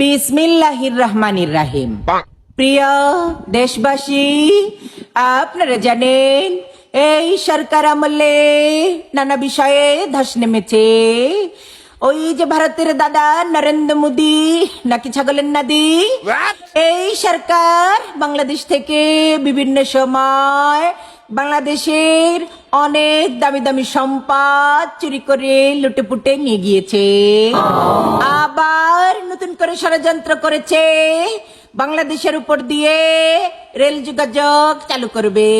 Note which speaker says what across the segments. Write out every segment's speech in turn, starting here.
Speaker 1: বিসমিল্লাহির রহমানির রাহিম। প্রিয় দেশবাসী আপনারা জানেন এই সরকার আমলে নানা বিষয়ে ধস নেমেছে। ওই যে ভারতের দাদা নরেন্দ্র মোদী নাকি ছাগলের নাদি এই সরকার বাংলাদেশ থেকে বিভিন্ন সময় বাংলাদেশের অনেক দামি দামি সম্পদ চুরি করে লুটেপুটে নিয়ে গিয়েছে। আবার নতুন করে ষড়যন্ত্র করেছে। বাংলাদেশের উপর দিয়ে রেল যোগাযোগ চালু করবে।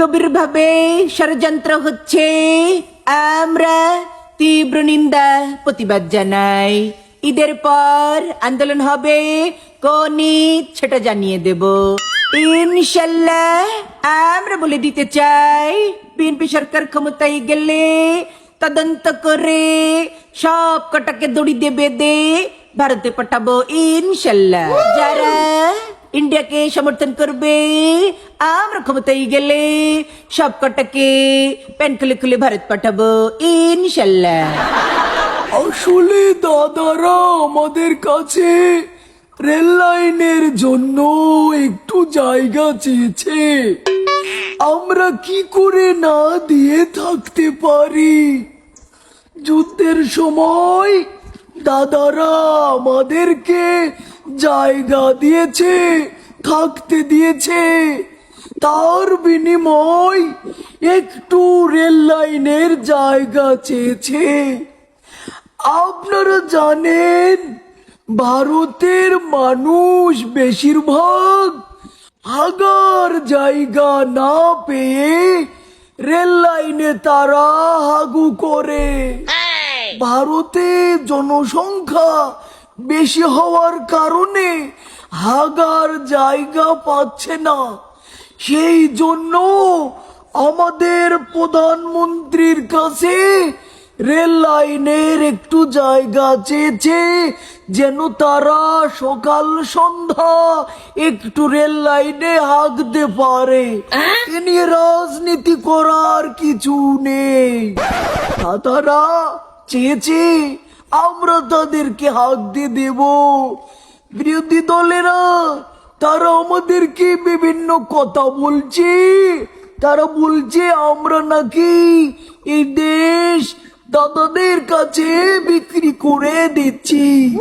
Speaker 1: গভীর ভাবে ষড়যন্ত্র হচ্ছে। আমরা তীব্র নিন্দা প্রতিবাদ জানাই। ঈদের পর আন্দোলন হবে কোনি সেটা জানিয়ে দেব। ইনশাল্লাহ আমরা বলে দিতে চাই বিএনপি সরকার ক্ষমতায় গেলে তদন্ত করে সব কটাকে দড়ি দেবে বেঁধে ভারতে পাঠাবো ইনশাল্লাহ যারা ইন্ডিয়াকে সমর্থন করবে আমরা ক্ষমতায় গেলে সব কটাকে প্যান খুলে খুলে ভারত পাঠাবো ইনশাল্লাহ
Speaker 2: আসলে দাদারা আমাদের কাছে রেল লাইনের জন্য একটু জায়গা চেয়েছে আমরা কি করে না দিয়ে থাকতে পারি যুদ্ধের সময় দাদারা আমাদেরকে জায়গা দিয়েছে, থাকতে দিয়েছে। তার বিনিময় একটু রেল লাইনের জায়গা চেয়েছে। আপনারা জানেন, ভারতের মানুষ বেশিরভাগ হাগার জায়গা না পেয়ে রেল লাইনে তারা হাগু করে। ভারতে জনসংখ্যা বেশি হওয়ার কারণে হাগার জায়গা পাচ্ছে না। সেই জন্য আমাদের প্রধানমন্ত্রীর কাছে রেল লাইনের একটু জায়গা চেয়েছে যেন তারা সকাল সন্ধ্যা একটু রেল লাইনে হাঁকতে পারে। এ নিয়ে রাজনীতি করার কিছু নেই। তারা চেয়েছে, আমরা তাদেরকে হাত দিয়ে দেব। বিরোধী দলেরা, তারা আমাদেরকে বিভিন্ন কথা বলছে। তারা বলছে, আমরা নাকি এই দেশ দাদাদের কাছে বিক্রি করে দিচ্ছি।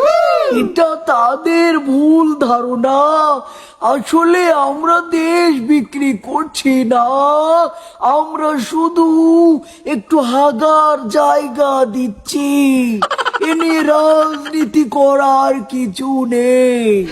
Speaker 2: এটা তাদের ভুল ধারণা। আসলে আমরা দেশ বিক্রি করছি না। আমরা শুধু একটু হাগার জায়গা দিচ্ছি। এ নিয়ে রাজনীতি করার কিছু নেই।